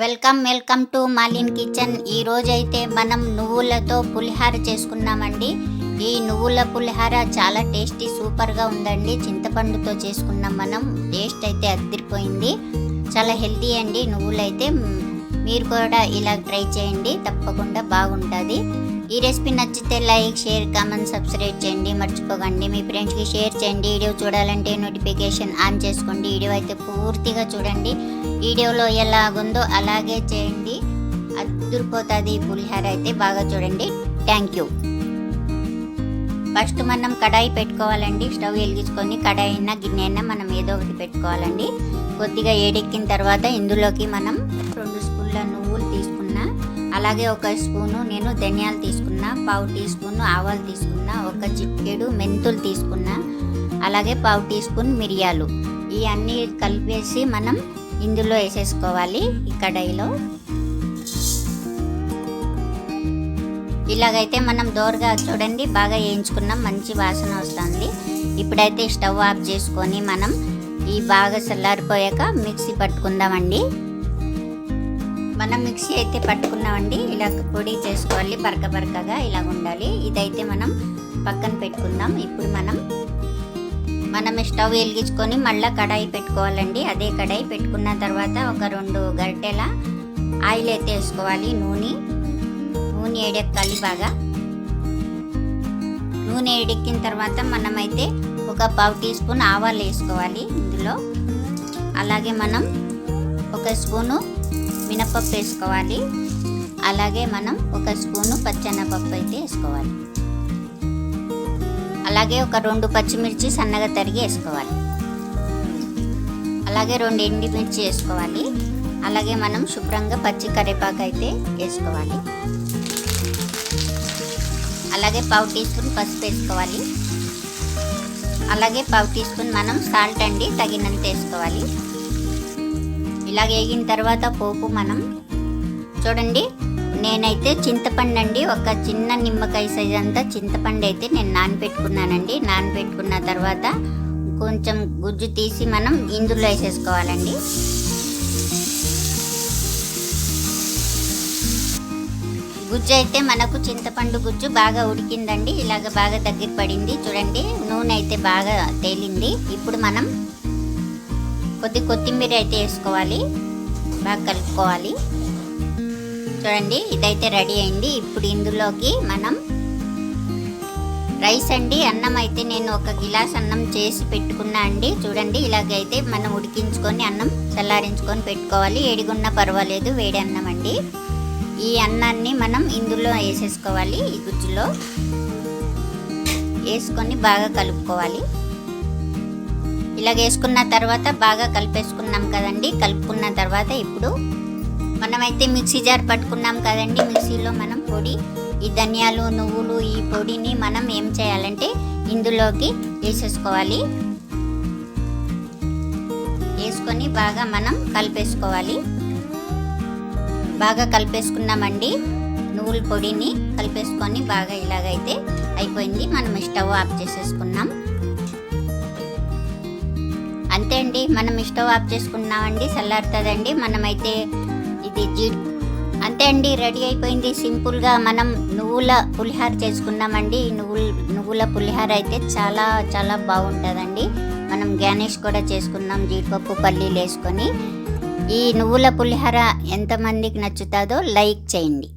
Welcome welcome to Malin kitchen. ఈరోజైతే మనం నువ్వులతో పులిహార చేసుకున్నామండి. ఈ నువ్వుల పులిహార చాలా టేస్టీ సూపర్గా ఉందండి. చింతపండుతో చేసుకున్నాం మనం. టేస్ట్ అయితే అద్దరిపోయింది చాలా హెల్తీ అండి నువ్వులైతే. మీరు కూడా ఇలా ట్రై చేయండి. తప్పకుండా బాగుంటుంది. ఈ రెసిపీ నచ్చితే లైక్ షేర్ కామెంట్ సబ్స్క్రైబ్ చేయండి. మర్చిపోకండి. మీ ఫ్రెండ్స్కి షేర్ చేయండి. వీడియో చూడాలంటే నోటిఫికేషన్ ఆన్ చేసుకోండి. వీడియో అయితే పూర్తిగా చూడండి. వీడియోలో ఎలాగుందో అలాగే చేయండి. అదిరిపోతుంది పులిహార అయితే బాగా చూడండి. థ్యాంక్ యూ ఫస్ట్ మనం కడాయి పెట్టుకోవాలండి. స్టవ్ వెలిగించుకొని కడాయి అయినా గిన్నె అయినా మనం ఏదో ఒకటి పెట్టుకోవాలండి. కొద్దిగా ఏడెక్కిన తర్వాత ఇందులోకి మనం రెండు స్పూన్ల నువ్వులు తీసుకున్నా అలాగే ఒక స్పూను నేను ధనియాలు తీసుకున్నా పావు టీ స్పూన్ ఆవాలు తీసుకున్నా ఒక చిటికెడు మెంతులు తీసుకున్నా అలాగే పావు టీ స్పూన్ మిరియాలు. ఈ అన్నీ కలిపేసి మనం ఇందులో వేసేసుకోవాలి ఈ కడాయిలో. ఇలాగైతే మనం దోరగా చూడండి బాగా వేయించుకున్నాం మంచి వాసన వస్తుంది. ఇప్పుడైతే స్టవ్ ఆఫ్ చేసుకొని మనం ఈ బాగా చల్లారిపోయాక మిక్సీ పట్టుకుందామండి. మనం మిక్సీ అయితే పట్టుకున్నామండి ఇలా పొడి చేసుకోవాలి బరక బరకగా ఇలా ఉండాలి. ఇదైతే మనం పక్కన పెట్టుకుందాం. ఇప్పుడు మనం మనం స్టవ్ వెలిగించుకొని మళ్ళీ కడాయి పెట్టుకోవాలండి. అదే కడాయి పెట్టుకున్న తర్వాత ఒక రెండు గరిటెల ఆయిల్ అయితే వేసుకోవాలి. నూనె నూనె ఏడెక్కాలి బాగా. నూనె ఏడెక్కిన తర్వాత మనమైతే ఒక పావు టీ స్పూన్ ఆవాలు వేసుకోవాలి ఇందులో. అలాగే మనం ఒక స్పూను మినపప్పు వేసుకోవాలి. అలాగే మనం ఒక స్పూను పచ్చెనపప్పు అయితే వేసుకోవాలి. అలాగే ఒక రెండు పచ్చిమిర్చి సన్నగా తరిగి వేసుకోవాలి. అలాగే రెండు ఎండిమిర్చి వేసుకోవాలి. అలాగే మనం శుభ్రంగా పచ్చి కరివేపాకు అయితే వేసుకోవాలి. అలాగే పావు టీ స్పూన్ పసుపు వేసుకోవాలి. అలాగే పావు టీ స్పూన్ మనం సాల్ట్ అండి తగినంత వేసుకోవాలి. ఇలాగ వేగిన తర్వాత పోపు మనం చూడండి నేనైతే చింతపండు అండి ఒక చిన్న నిమ్మకాయ సైజ్ అంతా చింతపండు అయితే నేను నానబెట్టుకున్నానండి. నానబెట్టుకున్న తర్వాత కొంచెం గుజ్జు తీసి మనం ఇందులో వేసేసుకోవాలండి. గుజ్జు అయితే మనకు చింతపండు గుజ్జు బాగా ఉడికిందండి. ఇలాగ బాగా దగ్గర పడింది. చూడండి నూనె అయితే బాగా తేలింది. ఇప్పుడు మనం కొద్ది కొత్తిమీర అయితే వేసుకోవాలి. బాగా కలుపుకోవాలి. చూడండి ఇదైతే రెడీ అయింది. ఇప్పుడు ఇందులోకి మనం రైస్ అండి అన్నం అయితే నేను ఒక గిలాస్ అన్నం చేసి పెట్టుకున్నా అండి. చూడండి ఇలాగైతే మనం ఉడికించుకొని అన్నం చల్లారించుకొని పెట్టుకోవాలి. ఏడిగున్నా పర్వాలేదు వేడి అన్నం అండి. ఈ అన్నాన్ని మనం ఇందులో వేసేసుకోవాలి ఈ గుజ్జులో. వేసుకొని బాగా కలుపుకోవాలి. ఇలాగ వేసుకున్న తర్వాత బాగా కలిపేసుకున్నాం కదండి కలుపుకున్న తర్వాత ఇప్పుడు మనమైతే మిక్సీ జార్ పట్టుకున్నాం కదండి. మిక్సీలో మనం పొడి ఈ ధనియాలు నువ్వులు ఈ పొడిని మనం ఏం చేయాలంటే ఇందులోకి వేసేసుకోవాలి. వేసుకొని బాగా మనం కలిపేసుకోవాలి. బాగా కలిపేసుకున్నామండి. నువ్వుల పొడిని కలిపేసుకొని బాగా ఇలాగైతే అయిపోయింది. మనం స్టవ్ ఆఫ్ చేసేసుకున్నాం. అంతే అండి. మనం స్టవ్ ఆఫ్ చేసుకున్నామండి. చల్లారుతుందండి. మనమైతే ఇది జీ. అంతే అండి రెడీ అయిపోయింది. సింపుల్గా మనం నువ్వుల పులిహార చేసుకున్నామండి. ఈ నువ్వుల నువ్వుల పులిహార అయితే చాలా చాలా బాగుంటుందండి. మనం గ్యానేష్ కూడా చేసుకున్నాం జీడిపప్పు పల్లీలు వేసుకొని ఈ నువ్వుల పులిహార ఎంతమందికి నచ్చుతుందో లైక్ చేయండి.